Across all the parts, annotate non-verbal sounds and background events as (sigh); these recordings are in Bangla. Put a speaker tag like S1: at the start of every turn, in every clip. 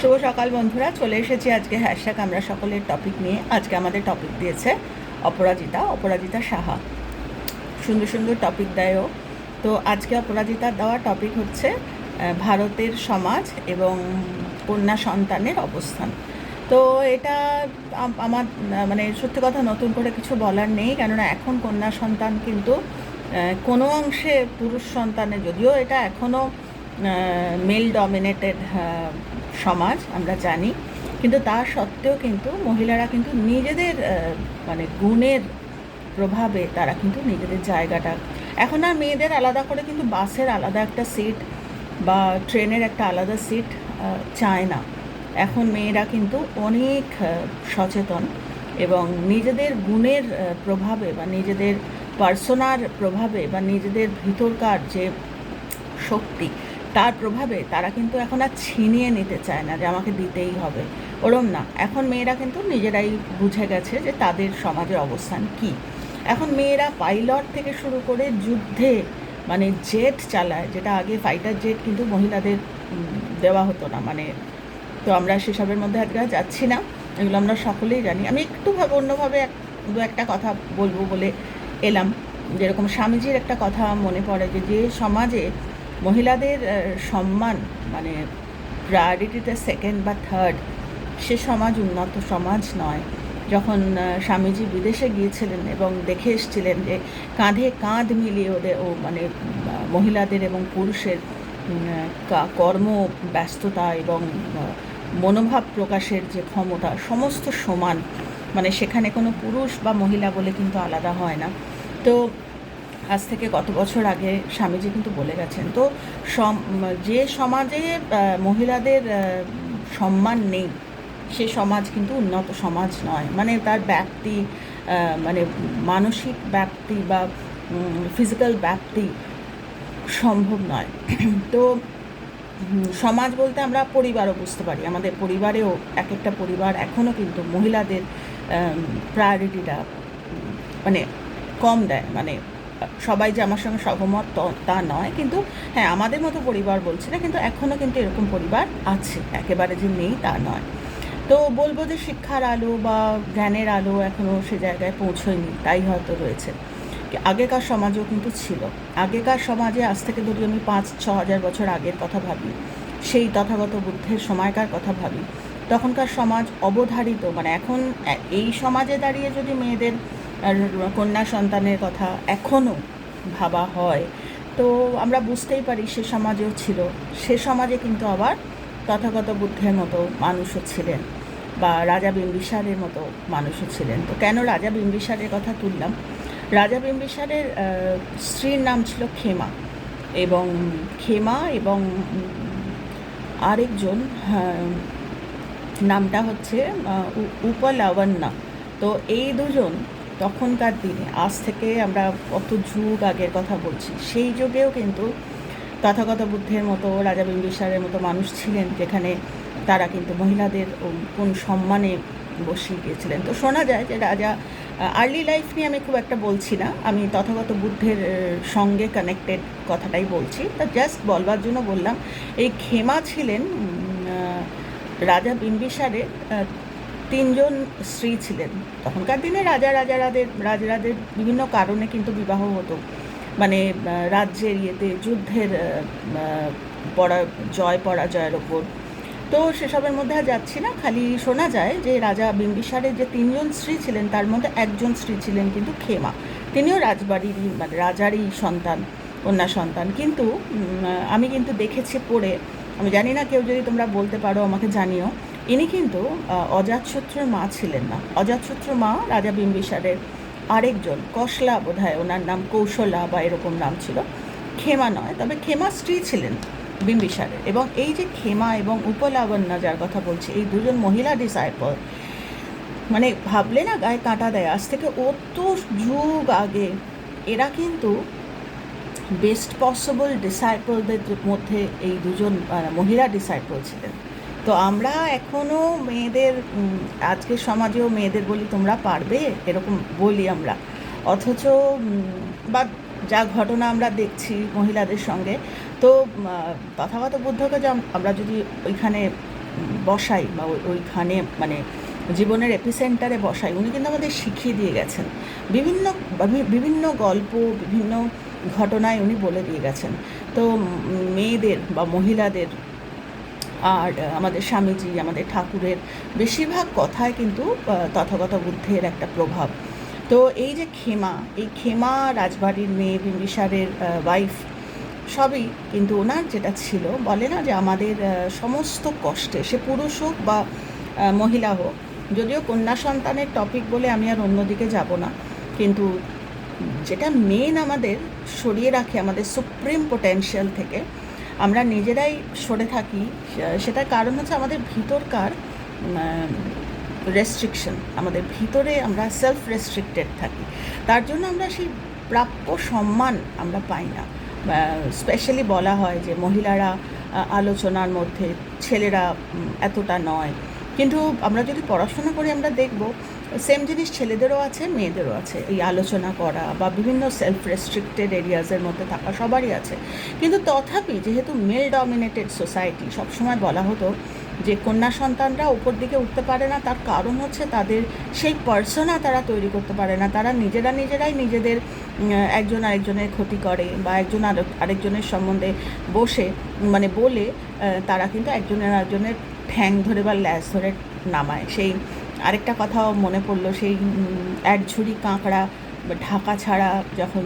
S1: শুভ সকাল বন্ধুরা, চলে এসেছি আজকে হ্যাশট্যাগ আমরা সকলের টপিক নিয়ে। আজকে আমাদের টপিক দিয়েছে অপরাজিতা অপরাজিতা সাহা। সুন্দর সুন্দর টপিক দেয়ও। তো আজকে অপরাজিতার দেওয়া টপিক হচ্ছে ভারতের সমাজ এবং কন্যা সন্তানের অবস্থান। তো এটা আমার মানে সত্যি কথা নতুন করে কিছু বলার নেই, কেননা এখন কন্যা সন্তান কিন্তু কোনো অংশে পুরুষ সন্তানে, যদিও এটা এখনও মেল ডমিনেটেড সমাজ, আমরা জানি। কিন্তু তা সত্ত্বেও কিন্তু মহিলারা কিন্তু নিজেদের মানে গুণের প্রভাবে তারা কিন্তু নিজেদের জায়গাটা, এখন আর মেয়েদের আলাদা করে কিন্তু বাসের আলাদা একটা সিট বা ট্রেনের একটা আলাদা সিট চায় না। এখন মেয়েরা কিন্তু অনেক সচেতন এবং নিজেদের গুণের প্রভাবে বা নিজেদের পার্সোনার প্রভাবে বা নিজেদের ভিতরকার যে শক্তি তার প্রভাবে তারা কিন্তু এখন আর ছিনিয়ে নিতে চায় না যে আমাকে দিতেই হবে। ওরম না। এখন মেয়েরা কিন্তু নিজেরাই বুঝে গেছে যে তাদের সমাজের অবস্থান কি। এখন মেয়েরা পাইলট থেকে শুরু করে যুদ্ধে মানে জেট চালায়, যেটা আগে ফাইটার জেট কিন্তু মহিলাদের দেওয়া হতো না। মানে তো আমরা সেসবের মধ্যে আজকে যাচ্ছি না। এগুলো আমরা সকলেই জানি। আমি একটু ভাবে অন্যভাবে দু একটা কথা বলব বলে এলাম। যেরকম স্বামীজির একটা কথা মনে পড়ে যে যে সমাজে মহিলাদের সম্মান মানে প্রায়োরিটিতে সেকেন্ড বা থার্ড সে সমাজ উন্নত সমাজ নয়। যখন স্বামীজি বিদেশে গিয়েছিলেন এবং দেখে এসেছিলেন যে কাঁধে কাঁধ মিলিয়ে ওদের ও মানে মহিলাদের এবং পুরুষের কর্ম ব্যস্ততা এবং মনোভাব প্রকাশের যে ক্ষমতা, সমস্ত সমান। মানে সেখানে কোনো পুরুষ বা মহিলা বলে কিন্তু আলাদা হয় না। তো আজ থেকে কত বছর আগে স্বামীজি কিন্তু বলে গেছেন। তো যে সমাজে মহিলাদের সম্মান নেই সে সমাজ কিন্তু উন্নত সমাজ নয়। মানে তার ব্যাপ্তি আহ, মানে মানসিক ব্যাপ্তি বা ফিজিক্যাল ব্যাপ্তি সম্ভব নয়। (clears throat) তো সমাজ বলতে আমরা পরিবারও বুঝতে পারি। আমাদের পরিবারেও এক একটা পরিবার এখনও কিন্তু মহিলাদের প্রায়োরিটিটা মানে কম দেয়। মানে সবাই যে আমার সঙ্গে সহমত, তা নয়। কিন্তু হ্যাঁ আমাদের মতো পরিবার বলছি না, কিন্তু এখনও কিন্তু এরকম পরিবার আছে। একেবারে যে নেই তা নয়। তো বলব যে শিক্ষার আলো বা জ্ঞানের আলো এখনও সে জায়গায় পৌঁছয়নি, তাই হয়তো রয়েছে। আগেকার সমাজও কিন্তু ছিল। আগেকার সমাজে আজ থেকে ধরি আমি পাঁচ, ছ হাজার বছর আগের কথা ভাবি, সেই তথাগত বুদ্ধের সময়কার কথা ভাবি, তখনকার সমাজ অবধারিত। মানে এখন এই সমাজে দাঁড়িয়ে যদি মেয়েদের কন্যা সন্তানের কথা এখনও ভাবা হয়। তো আমরা বুঝতেই পারি সে সমাজেও ছিল। সে সমাজে কিন্তু আবার তথাগত বুদ্ধের মতো মানুষও ছিলেন বা রাজা বিম্বিসারের মতো মানুষও ছিলেন। তো কেন রাজা বিম্বিসারের কথা তুললাম? রাজা বিম্বিসারের স্ত্রীর নাম ছিল খেমা এবং খেমা এবং আরেকজন নামটা হচ্ছে আহ, তো এই দুজন তখনকার দিনে, আজ থেকে আমরা কত যুগ আগের কথা বলছি, সেই যুগেও কিন্তু তথাগত বুদ্ধের মতো, রাজা বিম্বিসারের মতো মানুষ ছিলেন, যেখানে তারা কিন্তু মহিলাদের কোন সম্মানে বসিয়ে গিয়েছিলেন তো শোনা যায় যে রাজা আর্লি লাইফ নিয়ে আমি খুব একটা বলছি না, আমি তথাগত বুদ্ধের সঙ্গে কানেক্টেড কথাটাই বলছি। তা জাস্ট বলবার জন্য বললাম, এই খেমা ছিলেন রাজা বিম্বিসারের তিনজন স্ত্রী ছিলেন। তখনকার দিনে রাজা, রাজারাদের রাজারাদের বিভিন্ন কারণে কিন্তু বিবাহ হতো। মানে রাজ্যের ইয়েতে যুদ্ধের পরা, জয়, পরাজয়ের ওপর। তো সেসবের মধ্যে আর যাচ্ছি না। খালি শোনা যায় যে রাজা বিম্বিসারের যে তিনজন স্ত্রী ছিলেন, তার মধ্যে একজন স্ত্রী ছিলেন কিন্তু খেমা তিনিও রাজবাড়িরই মানে রাজারই সন্তান, কন্যা সন্তান। কিন্তু আমি কিন্তু দেখেছি পড়ে। আমি জানি না কেউ যদি তোমরা বলতে পারো, আমাকে জানিও। ইনি কিন্তু অজাতশত্রুর মা ছিলেন না। অজাতশত্রুর মা রাজা বিম্বিসারের আরেকজন কসলা বোধহয় ওনার নাম কৌশলা বা এরকম নাম ছিল। খেমা নয়, তবে খেমা স্ত্রী ছিলেন বিম্বিসারের। এবং এই যে খেমা এবং উপলাবণ্য যার কথা বলছি, এই দুজন মহিলা ডিসাইপল মানে ভাবলে না গায়ে কাঁটা দেয়। আজ থেকে অত যুগ আগে এরা কিন্তু বেস্ট পসিবল ডিসাইপলদের মধ্যে এই দুজন মহিলা ডিসাইপল ছিলেন। তো আমরা এখনও মেয়েদের আজকের সমাজেও মেয়েদের বলি তোমরা পারবে, এরকম বলি আমরা। অথচ বা যা ঘটনা আমরা দেখছি মহিলাদের সঙ্গে, তো তথাগত বুদ্ধকে যা আমরা যদি ওইখানে বসাই বা ওই- ওইখানে মানে জীবনের এপিসেন্টারে বসাই, উনি কিন্তু আমাদের শিখিয়ে দিয়ে গেছেন। বিভিন্ন বিভিন্ন গল্প, বিভিন্ন ঘটনায় উনি বলে দিয়ে গেছেন। তো মেয়েদের বা মহিলাদের আর আমাদের স্বামীজি, আমাদের ঠাকুরের বেশিরভাগ কথায় কিন্তু তথাগত বুদ্ধের একটা প্রভাব। তো এই যে খেমা এই খেমা রাজবাড়ির মেয়ে বিম্বিসারের ওয়াইফ সবই কিন্তু ওনার যেটা ছিল, বলে না যে আমাদের সমস্ত কষ্টে, সে পুরুষ হোক বা মহিলা হোক, যদিও কন্যা সন্তানের টপিক বলে আমি আর অন্যদিকে যাব না, কিন্তু যেটা মেন আমাদের সরিয়ে রাখে আমাদের সুপ্রিম পোটেনশিয়াল থেকে আমরা নিজেরাই সরে থাকি, সেটার কারণ হচ্ছে আমাদের ভিতরকার রেস্ট্রিকশন আমাদের ভিতরে আমরা সেলফ রেস্ট্রিক্টেড থাকি। তার জন্য আমরা সেই প্রাপ্য সম্মান আমরা পাই না। স্পেশালি বলা হয় যে মহিলারা আলোচনার মধ্যে ছেলেরা এতটা নয়। কিন্তু আমরা যদি পড়াশোনা করি, আমরা দেখব সেম জিনিস ছেলেদেরও আছে, মেয়েদেরও আছে। এই আলোচনা করা বা বিভিন্ন সেলফ রেস্ট্রিক্টেড এরিয়াজের মধ্যে থাকা সবারই আছে। কিন্তু তথাপি যেহেতু মেল ডমিনেটেড সোসাইটি সবসময় বলা হতো যে কন্যা সন্তানরা উপর দিকে উঠতে পারে না, তার কারণ হচ্ছে তাদের সেই পার্সোনা তারা তৈরি করতে পারে না। তারা নিজেরা নিজেরাই নিজেদের একজন আরেকজনের ক্ষতি করে বা একজন আরেক- আরেকজনের সম্বন্ধে বসে মানে বলে তারা কিন্তু একজনের আরেকজনের ঠ্যাং ধরে বা ল্যাস ধরে নামায়। সেই আরেকটা কথাও মনে পড়ল, সেই এক ঝুড়ি কাঁকড়া ঢাকা ছাড়া যখন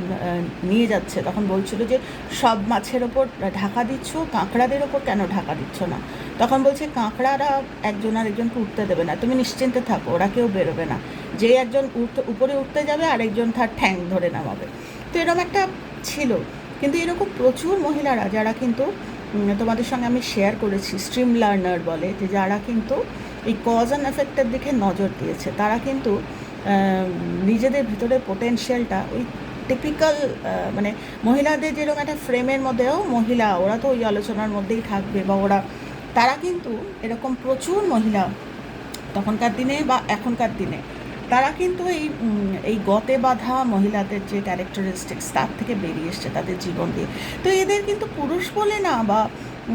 S1: নিয়ে যাচ্ছে, তখন বলছিল যে, সব মাছের ওপর ঢাকা দিচ্ছ, কাঁকড়াদের ওপর কেন ঢাকা দিচ্ছ না? তখন বলছে, কাঁকড়ারা একজন আরেকজনকে উঠতে দেবে না। তুমি নিশ্চিন্তে থাকো, ওরা কেউ বেরোবে না। যে একজন উঠতে উপরে উঠতে যাবে, আরেকজন তার ঠ্যাং ধরে নামাবে। তো এরকম একটা ছিল। কিন্তু এরকম প্রচুর মহিলারা, যারা কিন্তু তোমাদের সঙ্গে আমি শেয়ার করেছি স্ট্রিম লার্নার বলে, যে যারা কিন্তু এই কজ অ্যান্ড এফেক্টের দিকে নজর দিয়েছে, তারা কিন্তু নিজেদের ভিতরে পোটেনশিয়ালটা ওই টিপিক্যাল মানে মহিলাদের যেরকম একটা ফ্রেমের মধ্যেও মহিলা, ওরা তো ওই আলোচনার মধ্যেই থাকবে বা ওরা, তারা কিন্তু এরকম প্রচুর মহিলা তখনকার দিনে বা এখনকার দিনে তারা কিন্তু এই এই গতে বাঁধা মহিলাদের যে ক্যারেক্টারিস্টিক্স তার থেকে বেরিয়ে এসছে তাদের জীবন দিয়ে। তো এদের কিন্তু পুরুষ বলে না বা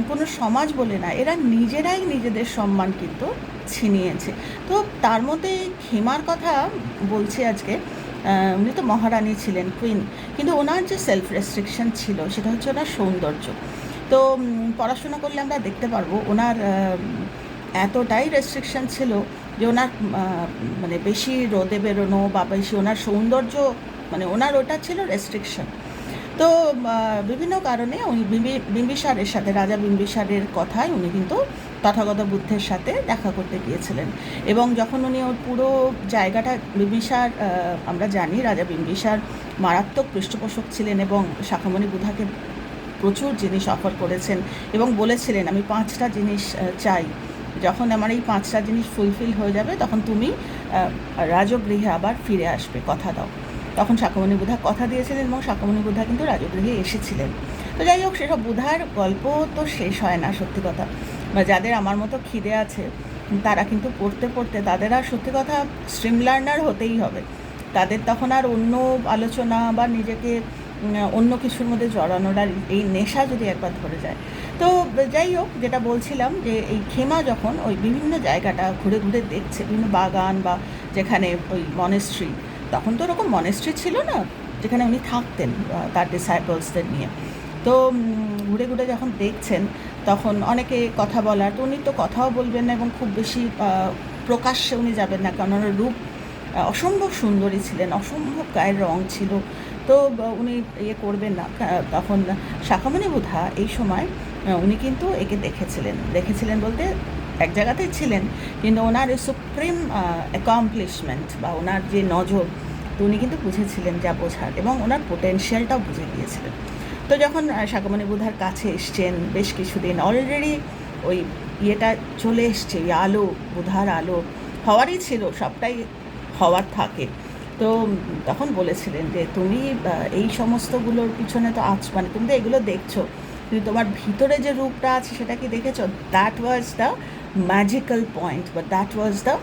S1: কোনো সমাজ বলে না, এরা নিজেরাই নিজেদের সম্মান কিন্তু ছিনিয়েছে। তো তার মধ্যে খেমার কথা বলছি আজকে উনি তো মহারানী ছিলেন কুইন কিন্তু ওনার যে সেলফ রেস্ট্রিকশন ছিল, সেটা হচ্ছে ওনার সৌন্দর্য। তো পড়াশোনা করলে আমরা দেখতে পারব, ওনার এতটাই রেস্ট্রিকশন ছিল যে ওনার মানে বেশি রোদে বেরোনো বা বেশি ওনার সৌন্দর্য মানে ওনার ওটা ছিল রেস্ট্রিকশন তো বিভিন্ন কারণে উনি বিম্বি- বিম্বিসারের সাথে, রাজা বিম্বিসারের কথায় উনি কিন্তু তথাগত বুদ্ধের সাথে দেখা করতে গিয়েছিলেন। এবং যখন উনি ওর পুরো জায়গাটা, বিম্বিসার আমরা জানি রাজা বিম্বিসার মারাত্মক পৃষ্ঠপোষক ছিলেন এবং শাখামণি বুধাকে প্রচুর জিনিস অফার করেছেন এবং বলেছিলেন, আমি পাঁচটা জিনিস চাই। যখন আমার এই পাঁচটা জিনিস ফুলফিল হয়ে যাবে, তখন তুমি রাজগৃহে আবার ফিরে আসবে, কথা দাও। তখন শাকমণি বুধা কথা দিয়েছিলেন এবং শাকমণি বুধা কিন্তু রাজগৃহে এসেছিলেন। তো যাই হোক, সেসব বুধার গল্প তো শেষ হয় না, সত্যি কথা। বা যাদের আমার মতো খিদে আছে, তারা কিন্তু পড়তে পড়তে, তাদের আর সত্যি কথা স্ট্রিম লার্নার হতেই হবে। তাদের তখন আর অন্য আলোচনা বা নিজেকে অন্য কিছুর মধ্যে জড়ানোর আর এই নেশা যদি একবার ধরে যায়। তো যাই হোক, যেটা বলছিলাম যে এই খেমা যখন ওই বিভিন্ন জায়গাটা ঘুরে ঘুরে দেখছে, বিভিন্ন বাগান বা যেখানে ওই মনেস্ট্রি তখন তো ওরকম মনেস্ট্রি ছিল না, যেখানে উনি থাকতেন তার ডিসাইপলসদের নিয়ে। তো ঘুরে ঘুরে যখন দেখছেন, তখন অনেকে কথা বলার, তো উনি তো কথাও বলবেন না এবং খুব বেশি প্রকাশ্যে উনি যাবেন না কারণ ওনার রূপ অসম্ভব সুন্দরী ছিলেন, অসম্ভব গায়ের রং ছিল তো, উনি ইয়ে করবেন না। তখন শাখামণি বুধা এই সময় উনি কিন্তু একে দেখেছিলেন। দেখেছিলেন বলতে এক জায়গাতেই ছিলেন, কিন্তু ওনার সুপ্রিম অ্যাকমপ্লিশমেন্ট বা ওনার যে নজর, তো উনি কিন্তু বুঝেছিলেন যা বোঝার এবং ওনার পোটেনশিয়ালটাও বুঝে গিয়েছিলেন। তো যখন শাকমণি বুধার কাছে এসছেন, বেশ কিছুদিন অলরেডি ওই ইয়েটা চলে এসছে আলো বুধার আলো হওয়ারই ছিল, সবটাই হওয়ার থাকে। তো তখন বলেছিলেন যে, তুমি এই সমস্তগুলোর পিছনে তো আছ মানে তুমি তো এগুলো দেখছ। কিন্তু তোমার ভিতরে যে রূপটা আছে, সেটা কি দেখেছ? That was the magical point বা that was the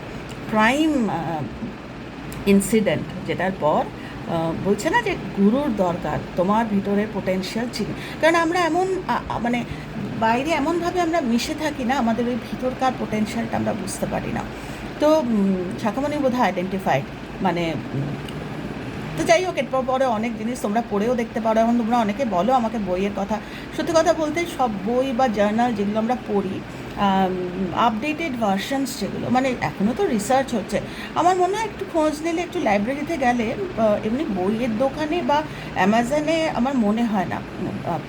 S1: prime incident যেটার পর বলছে না যে গুরুর দরকার, তোমার ভিতরের পোটেনশিয়াল চিনি কারণ আমরা এমন মানে বাইরে এমনভাবে আমরা মিশে থাকি না, আমাদের ওই ভিতরকার পোটেনশিয়ালটা আমরা বুঝতে পারি না। তো শাখামণি বোধ আইডেন্টিফাইড মানে তো যাই হোক এরপর পরে অনেক জিনিস তোমরা পড়েও দেখতে পারো। এখন তোমরা অনেকে বলো আমাকে বইয়ের কথা। সত্যি কথা বলতে সব বই বা জার্নাল যেগুলো আমরা পড়ি আপডেটেড ভার্সনস যেগুলো মানে এখনও তো রিসার্চ হচ্ছে। আমার মনে হয় একটু খোঁজ নিলে একটু লাইব্রেরিতে গেলে এমনি বইয়ের দোকানে বা অ্যামাজনে আমার মনে হয় না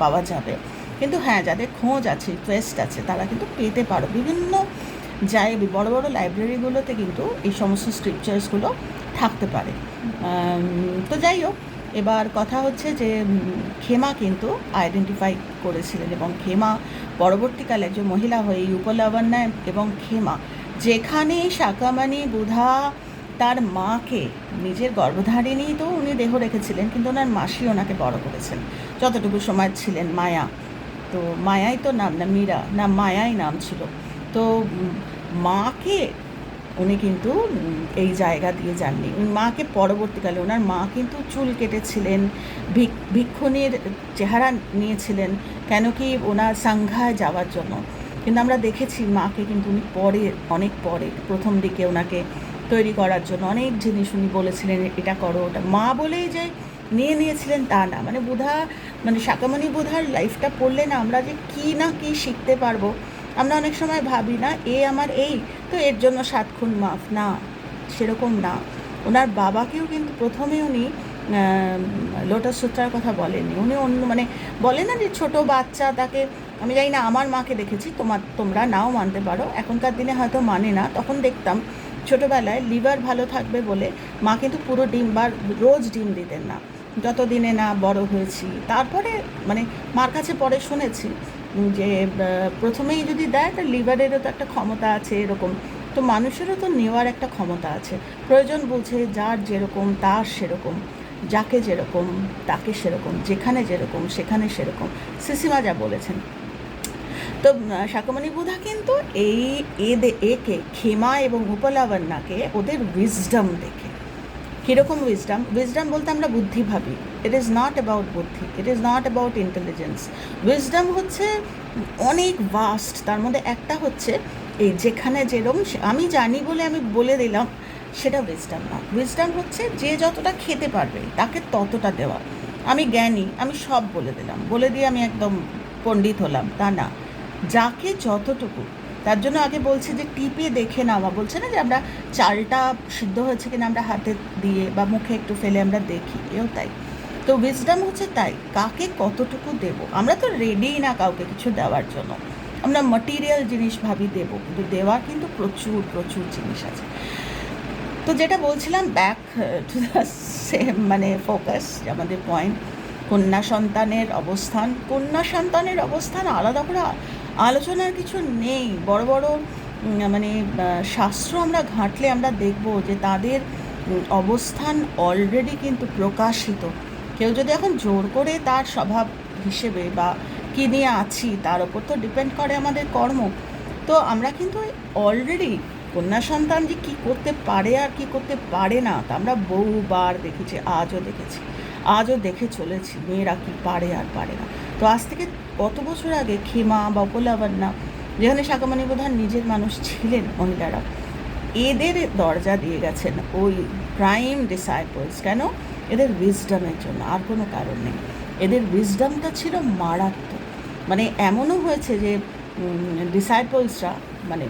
S1: পাওয়া যাবে। কিন্তু হ্যাঁ যাদের খোঁজ আছে রিকোয়েস্ট আছে, তারা কিন্তু পেতে পারো। বিভিন্ন জায়গায় বড় বড় লাইব্রেরিগুলোতে কিন্তু এই সমস্ত স্ক্রিপচার্সগুলো থাকতে পারে। তো যাই হোক, এবার কথা হচ্ছে যে খেমা কিন্তু আইডেন্টিফাই করেছিলেন এবং খেমা পরবর্তীকালে যে মহিলা হয়ে উপলাবণ্যা এবং খেমা যেখানে শাকামানি বুধা তার মাকে নিজের গর্ভধারিণী তো উনি দেহ রেখেছিলেন, কিন্তু ওনার মাসি ওনাকে বড় করেছেন। যতটুকু সময় ছিলেন মায়া। তো মায়াই তো নাম, না মীরা, না মায়াই নাম ছিল। তো মাকে, উনি কিন্তু এই জায়গা দিয়ে যাননি। মাকে পরবর্তীকালে ওনার মা কিন্তু চুল কেটেছিলেন, ভিক, ভিক্ষুণীর চেহারা নিয়েছিলেন, কেন কি ওনার সাংঘায় যাওয়ার জন্য। কিন্তু আমরা দেখেছি মাকে কিন্তু উনি পরে, অনেক পরে, প্রথম দিকে ওনাকে তৈরি করার জন্য অনেক জিনিস উনি বলেছিলেন, এটা করো, ওটা। মা বলেই যে নিয়ে নিয়েছিলেন তা না। মানে বুধা মানে শাকামণি বুধার লাইফটা পড়লে না আমরা যে কী না কী শিখতে পারব। আমরা অনেক সময় ভাবি না, এ আমার এই, তো এর জন্য সাত খুন মাফ। না, সেরকম না। ওনার বাবাকেও কিন্তু প্রথমে উনি লোটাস সূত্রার কথা বলেননি। উনি অন্য মানে বলে না যে ছোট বাচ্চা, তাকে, আমি জানি না, আমার মাকে দেখেছি, তোমার, তোমরা নাও মানতে পারো। এখনকার দিনে হয়তো মানে না। তখন দেখতাম ছোটোবেলায় লিভার ভালো থাকবে বলে মা কিন্তু পুরো ডিম বা রোজ ডিম দিতেন না। যতদিনে না বড় হয়েছি। তারপরে মানে মার কাছে পরে শুনেছি যে প্রথমেই যদি দেয় তার লিভারেরও তো একটা ক্ষমতা আছে এরকম। তো মানুষেরও তো নেওয়ার একটা ক্ষমতা আছে। প্রয়োজন বলছে যার যেরকম, তার সেরকম, যাকে যেরকম, তাকে সেরকম, যেখানে যেরকম, সেখানে সেরকম। সিসিমা যা বলেছেন। তো শাকমণি বুধা কিন্তু এই, এদে, একে, খেমা এবং উপলাবণ্যাকে ওদের উইজডম দেখে। কীরকম উইজডাম উইজডাম বলতে আমরা বুদ্ধি ভাবি। ইট ইজ নট অ্যাবাউট বুদ্ধি it is not about intelligence wisdom হচ্ছে অনেক ভাস্ট তার মধ্যে একটা হচ্ছে এই যেখানে যেরকম আমি জানি বলে আমি বলে দিলাম, সেটা উইজডাম না। উইজডম হচ্ছে যে যতটা খেতে পারবে, তাকে ততটা দেওয়া। আমি জ্ঞানী, আমি সব বলে দিলাম। বলে দিয়ে আমি একদম পণ্ডিত হলাম, তা না। যাকে যতটুকু তার জন্য আগে বলছি যে টিপে দেখে নেওয়া। বলছে না যে আমরা চালটা সিদ্ধ হয়েছে কিনা আমরা হাতে দিয়ে বা মুখে একটু ফেলে আমরা দেখি। এও তাই। তো উইজডাম হচ্ছে তাই। কাকে কতটুকু দেব? আমরা তো রেডিই না কাউকে কিছু দেওয়ার জন্য। আমরা মাটিরিয়াল জিনিস ভাবি দেব, কিন্তু দেওয়ার কিন্তু প্রচুর প্রচুর জিনিস আছে। তো যেটা বলছিলাম ব্যাক টু দ্য সেম মানে ফোকাস আমাদের পয়েন্ট কন্যা সন্তানের অবস্থান। কন্যা সন্তানের অবস্থান আলাদা করে আলোচনার কিছু নেই। বড় বড় মানে শাস্ত্র আমরা ঘাঁটলে আমরা দেখব যে তাদের অবস্থান অলরেডি কিন্তু প্রকাশিত। কেউ যদি এখন জোর করে তার স্বভাব হিসেবে বা কী নিয়ে আছি, তার ওপর তো ডিপেন্ড করে আমাদের কর্ম। তো আমরা কিন্তু অলরেডি কন্যা সন্তান যে কী করতে পারে আর কি করতে পারে না, তা আমরা বহুবার দেখেছি, আজও দেখেছি। আজও দেখে চলেছি, মেয়েরা কি পারে আর পারে না। তো আজ থেকে কত বছর আগে খেমা বা উপলাবণ্যা, যেখানে শাকামণি প্রধান নিজের মানুষ ছিলেন মহিলারা, এদের দরজা দিয়ে গেছেন ওই প্রাইম ডিসাইপলস কেন? এদের উইজডমের জন্য, আর কোনো কারণ নেই। এদের উইজডমটা ছিল মারাত্মক। মানে এমনও হয়েছে যে ডিসাইপলসরা মানে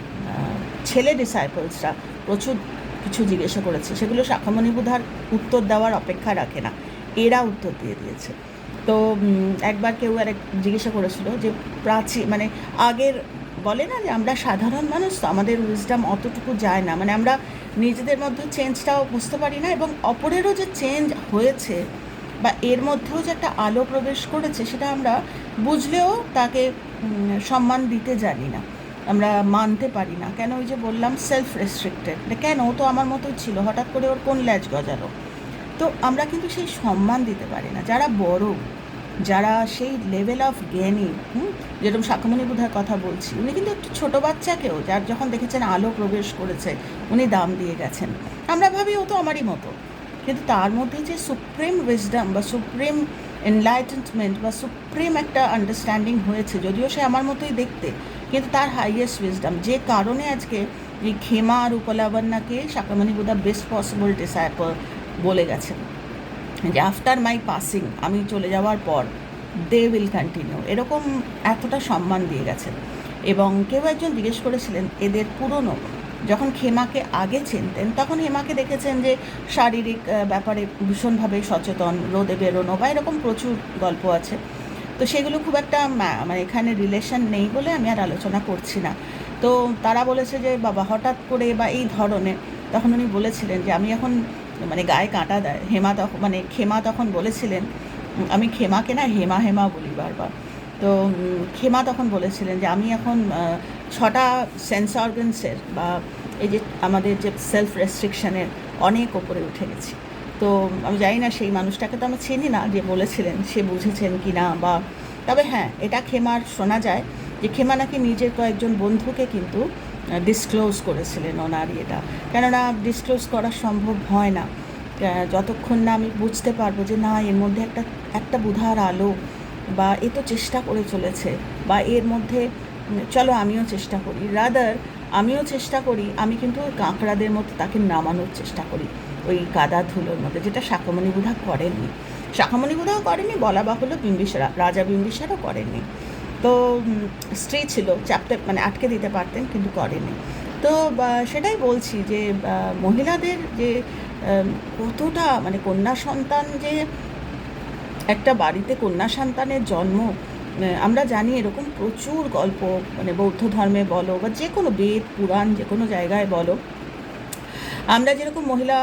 S1: ছেলে ডিসাইপলসরা প্রচুর কিছু জিজ্ঞাসা করেছে। সেগুলো শাখামণি বুধার উত্তর দেওয়ার অপেক্ষা রাখে না। এরা উত্তর দিয়ে দিয়েছে। তো একবার কেউ আর জিজ্ঞাসা করেছিল যে প্রাচীন মানে আগের, বলে না যে আমরা সাধারণ মানুষ তো আমাদের উইজডম অতটুকু যায় না। মানে আমরা নিজেদের মধ্যে চেঞ্জটাও বুঝতে পারি না এবং অপরেরও যে চেঞ্জ হয়েছে বা এর মধ্যেও যে একটা আলো প্রবেশ করেছে সেটা আমরা বুঝলেও তাকে সম্মান দিতে জানি না। আমরা মানতে পারি না। কেন ওই যে বললাম সেলফ রেস্ট্রিক্টেড কেন তো আমার মতোই ছিল। হঠাৎ করে ওর কোন ল্যাজ গজালো? তো আমরা কিন্তু সেই সম্মান দিতে পারি না। যারা বড়, যারা সেই লেভেল অফ জ্ঞানী, হুম, যেরকম শাখামণি বুধার কথা বলছি, উনি কিন্তু একটু ছোটো বাচ্চাকেও, যার যখন দেখেছেন আলো প্রবেশ করেছে, উনি দাম দিয়ে গেছেন। আমরা ভাবি ও তো আমারই মতো। কিন্তু তার মধ্যে যে সুপ্রিম উইজডম বা সুপ্রিম এনলাইটেনমেন্ট বা সুপ্রিম একটা আন্ডারস্ট্যান্ডিং হয়েছে, যদিও সে আমার মতোই দেখতে, কিন্তু তার হাইয়েস্ট উইজডম যে কারণে আজকে এই খেমা আর উপলাবন্যাকে Shakyamuni Buddha best possible disciple বলে গেছেন যে আফটার মাই পাসিং আমি চলে যাওয়ার পর দে উইল কন্টিনিউ এরকম এতটা সম্মান দিয়ে গেছেন। এবং কেউ একজন জিজ্ঞেস করেছিলেন, এদের পুরনো? যখন খেমাকে আগে চিনতেন, তখন হেমাকে দেখেছেন যে, শারীরিক ব্যাপারে ভীষণভাবে সচেতন, রোদে বেরোনো বা এরকম প্রচুর গল্প আছে। তো সেগুলো খুব একটা মানে এখানে রিলেশন নেই বলে আমি আর আলোচনা করছি না। তো তারা বলেছে যে, বাবা, হঠাৎ করে বা এই ধরনের, তখন উনি বলেছিলেন যে, আমি এখন মানে গায়ে কাঁটা দেয়। হেমা তখন মানে খেমা তখন বলেছিলেন আমি খেমাকে না হেমা হেমা বলি বারবার। তো খেমা তখন বলেছিলেন যে আমি এখন ছটা সেন্স অর্গানসের বা এই যে আমাদের যে সেলফ রেস্ট্রিকশনের অনেক ওপরে উঠে গেছি। তো, আমি জানি না সেই মানুষটাকে তো আমি চিনি না যে বলেছিলেন, সে বুঝেছেন কি না বা, তবে হ্যাঁ এটা খেমার শোনা যায় যে খেমা নাকি নিজের কয়েকজন বন্ধুকে কিন্তু ডিসক্লোজ করেছিলেন ওনার এটা। কেননা ডিসক্লোজ করা সম্ভব হয় না। যতক্ষণ না আমি বুঝতে পারব যে না, এর মধ্যে একটা একটা বুধার আলো বা এ তো চেষ্টা করে চলেছে বা এর মধ্যে চলো আমিও চেষ্টা করি। রাদার আমিও চেষ্টা করি, আমি কিন্তু ওই কাঁকড়াদের মতো তাকে নামানোর চেষ্টা করি। ওই কাদা ধুলোর মধ্যে, যেটা শাকমণি বুধা করেননি। শাকমণি বুধাও করেনি বলা বাহুল্য বিম্বিসারা, রাজা বিম্বিসারও করেননি। তো স্ত্রী ছিল চ্যাপ্টার মানে আটকে দিতে পারতেন, কিন্তু করেনি। তো সেটাই বলছি যে মহিলাদের যে কতটা মানে কন্যা সন্তান যে, একটা বাড়িতে কন্যা সন্তানের জন্ম আমরা জানি এরকম প্রচুর গল্প মানে বৌদ্ধ ধর্মে বলো, বা যে কোনো বেদ, পুরাণ, যে কোনো জায়গায় বলো। আমরা যেরকম মহিলা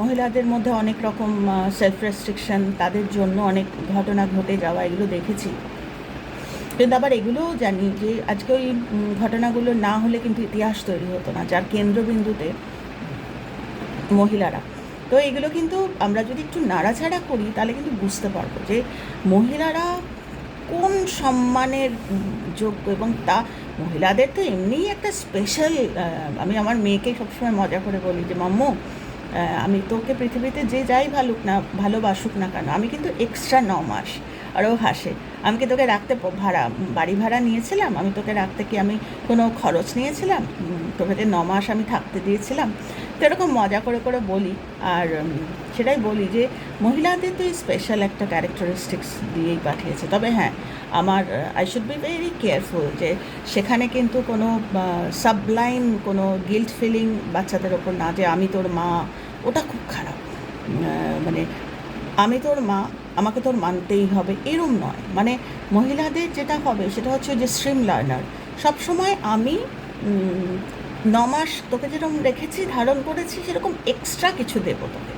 S1: মহিলাদের মধ্যে অনেক রকম সেলফ রেস্ট্রিকশন তাদের জন্য অনেক ঘটনা ঘটে যাওয়া, এগুলো দেখেছি। কিন্তু আবার এগুলোও জানি যে আজকে ওই ঘটনাগুলো না হলে কিন্তু ইতিহাস তৈরি হতো না, যার কেন্দ্রবিন্দুতে মহিলারা। তো এগুলো কিন্তু আমরা যদি একটু নাড়াছাড়া করি, তাহলে কিন্তু বুঝতে পারব যে মহিলারা কোন সম্মানের যোগ্য এবং তা, মহিলাদের তো এমনিই একটা স্পেশাল আমি আমার মেয়েকে সবসময় মজা করে বলি যে, মাম্মু আমি তোকে পৃথিবীতে যে যাই ভালুক না, ভালোবাসুক না কেন, আমি কিন্তু এক্সট্রা ন মাস। আর ও হাসে। আমি কি তোকে রাখতে ভাড়া, বাড়ি ভাড়া নিয়েছিলাম? আমি তোকে রাখতে কি আমি কোনো খরচ নিয়েছিলাম? তোকে ন মাস আমি থাকতে দিয়েছিলাম? তো এরকম মজা করে করে বলি। আর সেটাই বলি যে, মহিলাদের তো স্পেশাল একটা ক্যারেক্টারিস্টিক্স দিয়েই পাঠিয়েছে। তবে হ্যাঁ আমার I should be very careful যে, সেখানে কিন্তু কোনো সাবলাইন কোনো গিল্ট ফিলিং বাচ্চাদের ওপর না যে, আমি তোর মা, ওটা খুব খারাপ। মানে আমি তোর মা আমাকে তোর মানতেই হবে, এরম নয়। মানে মহিলাদের যেটা হবে সেটা হচ্ছে যে স্ট্রিম লার্নার সবসময় আমি ন মাস তোকে যেরকম রেখেছি, ধারণ করেছি, সেরকম এক্সট্রা কিছু দেবো তোকে।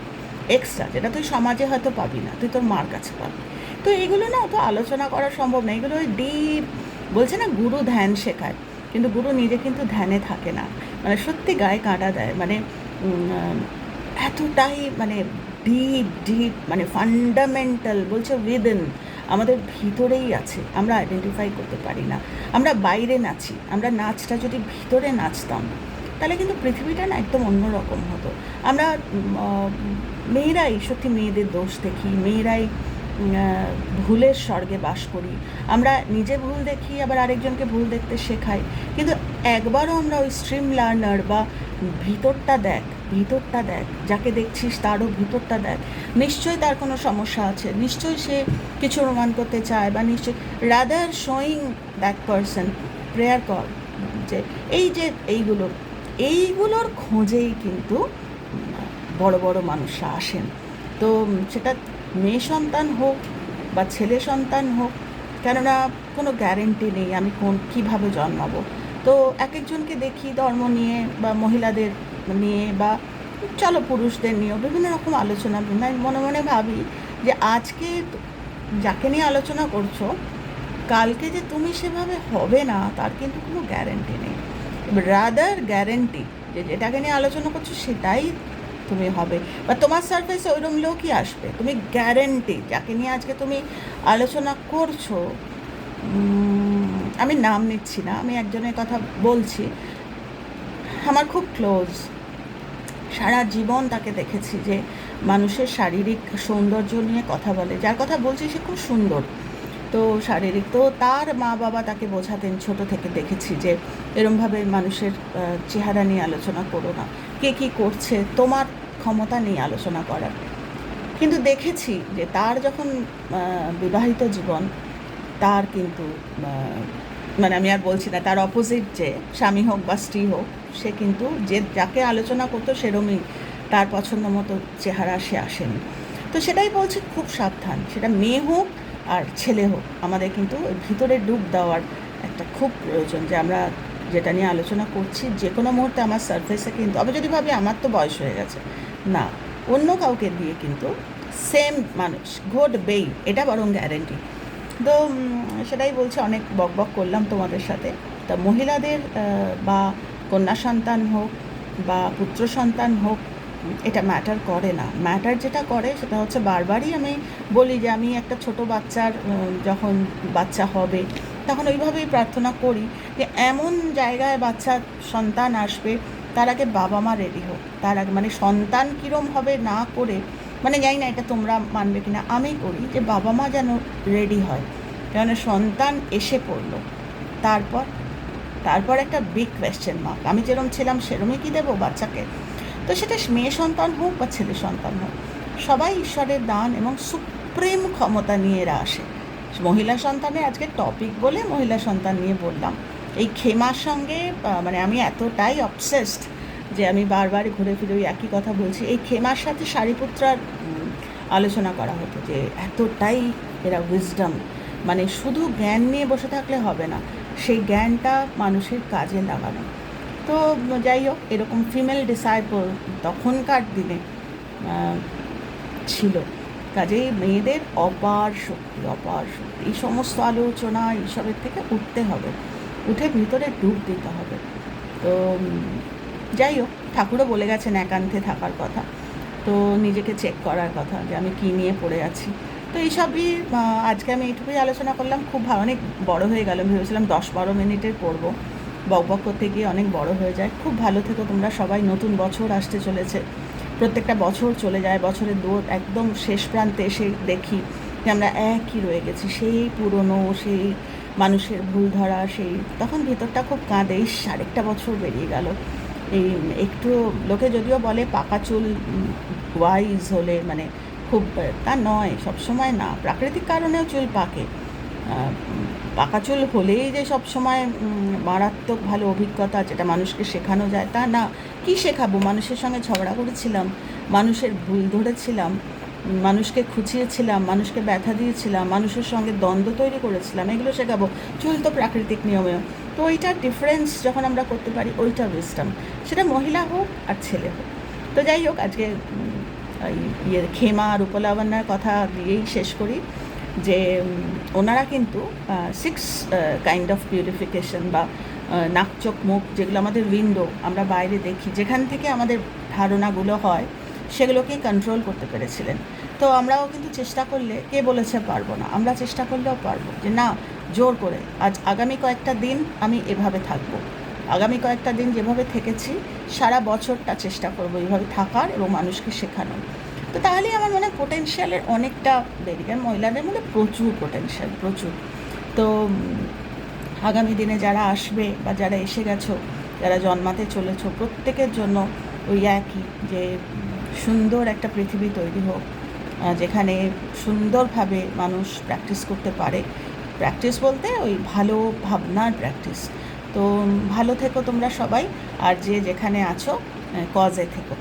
S1: এক্সট্রা যেটা তুই সমাজে হয়তো পাবি না, তুই তোর মার কাছে পাবি। তো এগুলো না অত আলোচনা করা সম্ভব না। এগুলো ডিপ বলছে না গুরু ধ্যান শেখায়, কিন্তু গুরু নিজে কিন্তু ধ্যানে থাকে না। মানে সত্যি গায়ে কাঁটা দেয়। মানে এতটাই মানে ডিপ ডিপ মানে ফান্ডামেন্টাল বলছে উইদিন আমাদের ভিতরেই আছে, আমরা আইডেন্টিফাই করতে পারি না। আমরা বাইরে নাচি, আমরা নাচটা যদি ভিতরে নাচতাম, তাহলে কিন্তু পৃথিবীটা না একদম অন্যরকম হতো। আমরা মেয়েরাই সত্যি মেয়েদের দোষ দেখি, মেয়েরাই ভুলের স্বর্গে বাস করি। আমরা নিজে ভুল দেখি, আবার আরেকজনকে ভুল দেখতে শেখাই। কিন্তু একবারও আমরা ওই স্ট্রিম লার্নার বা ভিতরটা দেখ ভিতরটা দেখ, যাকে দেখছিস তারও ভিতরটা দেখ। নিশ্চয়ই তার কোনো সমস্যা আছে, নিশ্চয়ই সে কিছু প্রমাণ করতে চায় বা নিশ্চয়ই rather showing that person prayer কর যে এই যে এইগুলো, এইগুলোর খোঁজেই কিন্তু বড় বড় মানুষরা আসেন। তো সেটা মেয়ে সন্তান হোক বা ছেলে সন্তান হোক, কেননা কোনো গ্যারেন্টি নেই আমি কোন, কীভাবে জন্মাবো। তো এক একজনকে দেখি ধর্ম নিয়ে বা মহিলাদের নিয়ে বা চলো পুরুষদের নিয়েও বিভিন্ন রকম আলোচনা মনে মনে ভাবি যে আজকে যাকে নিয়ে আলোচনা করছ, কালকে যে তুমি সেভাবে হবে না, তার কিন্তু কোনো গ্যারেন্টি নেই। রাদার গ্যারেন্টি যে যেটাকে নিয়ে আলোচনা করছ সেটাই তুমি হবে। বা তোমার সার্ফেসে ওইরকম লোকই আসবে। তুমি গ্যারেন্টি যাকে নিয়ে আজকে তুমি আলোচনা করছ আমি নাম নিচ্ছি না, আমি একজনের কথা বলছি। আমার খুব ক্লোজ সারা জীবন তাকে দেখেছি যে মানুষের শারীরিক সৌন্দর্য নিয়ে কথা বলে। যার কথা বলছি সে খুব সুন্দর। তো শারীরিক তো তার মা বাবা তাকে বোঝাতেন ছোট থেকে দেখেছি যে এরমভাবে মানুষের চেহারা নিয়ে আলোচনা করো না। কে কী করছে, তোমার ক্ষমতা নিয়ে আলোচনা করার। কিন্তু দেখেছি যে তার যখন বিবাহিত জীবন, তার কিন্তু মানে আমি আর বলছি না, তার অপোজিট যে স্বামী হোক বা স্ত্রী হোক সে কিন্তু যে যাকে আলোচনা করতো সেরমই তার পছন্দ মতো চেহারা সে আসেনি। তো সেটাই বলছি খুব সাবধান, সেটা মেয়ে হোক আর ছেলে হোক, আমাদের কিন্তু ভিতরে ডুব দেওয়ার একটা খুব প্রয়োজন যে আমরা যেটা নিয়ে আলোচনা করছি যে কোনো মুহূর্তে আমার সারফেসে কিন্তু আমি যদি ভাবি আমার তো বয়স হয়ে গেছে, না, অন্য কাউকে দিয়ে কিন্তু সেম মানুষ ঘটবেই এটা বরং গ্যারেন্টি তো সেটাই বলছি, অনেক বক বক করলাম তোমাদের সাথে। তা মহিলাদের বা কন্যা সন্তান হোক বা পুত্র সন্তান হোক, এটা ম্যাটার করে না। ম্যাটার যেটা করে সেটা হচ্ছে বারবারই আমি বলি যে আমি একটা ছোট বাচ্চার যখন বাচ্চা হবে, তখন ওইভাবেই প্রার্থনা করি যে এমন জায়গায় বাচ্চা সন্তান আসবে, তার আগে বাবা মা রেডি হোক। তার আগে মানে সন্তান কীরম হবে না করে মানে জানি না এটা তোমরা মানবে কিনা। আমি করি যে বাবা মা যেন রেডি হয়। কেন সন্তান এসে পড়ল। তারপর তারপর একটা বিগ কোয়েশ্চেন মার্ক আমি যেরম ছিলাম সেরমই কি দেবো বাচ্চাকে? তো সেটা মেয়ে সন্তান হোক বা ছেলে সন্তান হোক সবাই ঈশ্বরের দান এবং সুপ্রিম ক্ষমতা নিয়ে এরা আসে। মহিলা সন্তানের আজকে টপিক বলে মহিলা সন্তান নিয়ে বললাম। এই খেমার সঙ্গে মানে আমি এতটাই অবসেসড যে আমি বারবার ঘুরে ফিরে ওই একই কথা বলছি এই খেমার সাথে সারিপুত্রার উম, আলোচনা করা হতো যে এতটাই এরা উইজডম মানে শুধু জ্ঞান নিয়ে বসে থাকলে হবে না সেই জ্ঞানটা মানুষের কাজে লাগানো। তো যাই হোক, এরকম ফিমেল ডিসাইপল তখনকার দিনে ছিল। কাজেই মেয়েদের অপার শক্তি অপার শক্তি। এই সমস্ত আলোচনা এইসবের থেকে উঠতে হবে। উঠে ভিতরে ডুব দিতে হবে। তো, যাই হোক, ঠাকুরও বলে গেছেন একান্তে থাকার কথা। তো নিজেকে চেক করার কথা যে আমি কী নিয়ে পড়ে আছি। তো এইসবই আজকে আমি এইটুকুই আলোচনা করলাম। খুব ভালো অনেক বড় হয়ে গেল। ভেবেছিলাম দশ বারো মিনিটের করব। বক বক করতে গিয়ে অনেক বড় হয়ে যায়। খুব ভালো থেকো তোমরা সবাই। নতুন বছর আসতে চলেছে। প্রত্যেকটা বছর চলে যায়। বছরের দৌড় একদম শেষ প্রান্তে এসে দেখি যে আমরা একই রয়ে গেছি। সেই পুরনো, সেই মানুষের ভুল ধরা, সেই তখন ভিতরটা খুব কাঁদে। আরেকটা বছর বেরিয়ে গেল। এই, একটু লোকে যদিও বলে পাকা চুল ওয়াইজ হলে মানে খুব, তা নয়, সবসময় না। প্রাকৃতিক কারণেও চুল পাকে। পাকা চুল হলেই যে সবসময় মারাত্মক ভালো অভিজ্ঞতা যেটা মানুষকে শেখানো যায়, তা না। কি শেখাবো? মানুষের সঙ্গে ঝগড়া করেছিলাম, মানুষের ভুল ধরেছিলাম, মানুষকে খুঁচিয়েছিলাম, মানুষকে ব্যথা দিয়েছিলাম, মানুষের সঙ্গে দ্বন্দ্ব তৈরি করেছিলাম, এগুলো শেখাবো। চুল তো প্রাকৃতিক নিয়মেও। তো ওইটার ডিফারেন্স যখন আমরা করতে পারি, ওইটা উইজডম সেটা মহিলা হোক আর ছেলে হোক। তো যাই হোক, আজকে ইয়ে খেমা আর উপলাবণ্যার কথা দিয়েই শেষ করি যে ওনারা কিন্তু সিক্স কাইন্ড অফ পিউরিফিকেশন বা নাক, চোখ, মুখ যেগুলো আমাদের উইন্ডো আমরা বাইরে দেখি, যেখান থেকে আমাদের ধারণাগুলো হয়, সেগুলোকে কন্ট্রোল করতে পেরেছিলেন। তো আমরাও কিন্তু চেষ্টা করলে, কে বলেছে পারব না? আমরা চেষ্টা করলেও পারব যে, না, জোর করে, আজ আগামী কয়েকটা দিন আমি এভাবে থাকব। আগামী কয়েকটা দিন যেভাবে থেকেছি, সারা বছরটা চেষ্টা করব এইভাবে থাকার এবং মানুষকে শেখানোর। তো তাহলেই আমার মনে হয় পোটেনশিয়ালের অনেকটা বেরিয়ে মহিলাদের মধ্যে প্রচুর পোটেনশিয়াল প্রচুর। তো আগামী দিনে যারা আসবে বা যারা এসে গেছো, যারা জন্মাতে চলেছো, প্রত্যেকের জন্য ওই একই যে, সুন্দর একটা পৃথিবী তৈরি হোক যেখানে সুন্দরভাবে মানুষ প্র্যাকটিস করতে পারে। প্র্যাকটিস বলতে ওই ভালো ভাবনার প্র্যাকটিস তো ভালো থেকো তোমরা সবাই আর যে যেখানে আছো কজে থেকো।